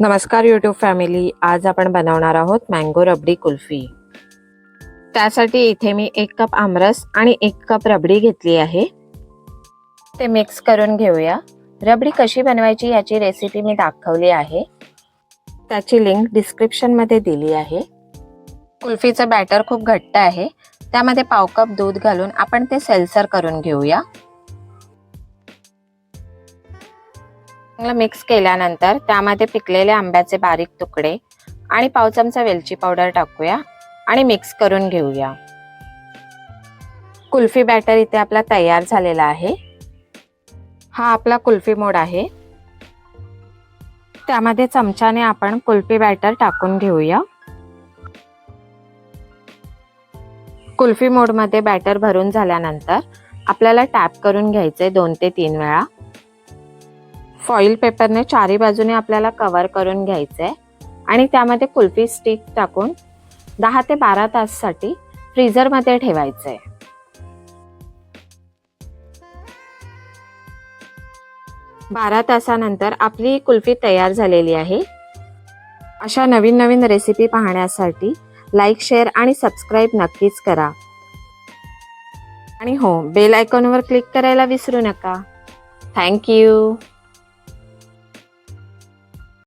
नमस्कार YouTube family आज आपण बनवणार आहोत मँगो रबडी कुल्फी. त्यासाठी इथे मी एक कप आमरस आणि एक कप रबडी घेतली आहे. ते मिक्स करून घेऊया. रबडी कशी बनवायची याची रेसिपी मी दाखवली आहे. त्याची लिंक डिस्क्रिप्शनमध्ये दिली आहे. कुल्फीचं बॅटर खूप घट्ट आहे. त्यामध्ये पाव कप दूध घालून आपण ते सेल्सर करून घेऊया. चांगलं मिक्स केल्यानंतर त्यामध्ये पिकलेले आंब्याचे बारीक तुकडे आणि पाव चमचा वेलची पावडर टाकूया आणि मिक्स करून घेऊया. कुल्फी बॅटर इथे आपला तयार झालेला आहे. हा आपला कुल्फी मोड आहे. त्यामध्ये चमच्याने आपण कुल्फी बॅटर टाकून घेऊया. कुल्फी मोडमध्ये बॅटर भरून झाल्यानंतर आपल्याला टॅप करून घ्यायचे दोन ते तीन वेळा. फॉईल पेपरने चारी बाजूने आपल्याला कवर करून घ्यायचं आहे आणि त्यामध्ये कुल्फी स्टिक टाकून दहा ते बारा ताससाठी फ्रीझरमध्ये ठेवायचं आहे बारा तासानंतर आपली कुल्फी तयार झालेली आहे. अशा नवीन नवीन रेसिपी पाहण्यासाठी लाईक शेअर आणि सबस्क्राईब नक्कीच करा. आणि हो बेल आयकॉनवर क्लिक करायला विसरू नका. थँक्यू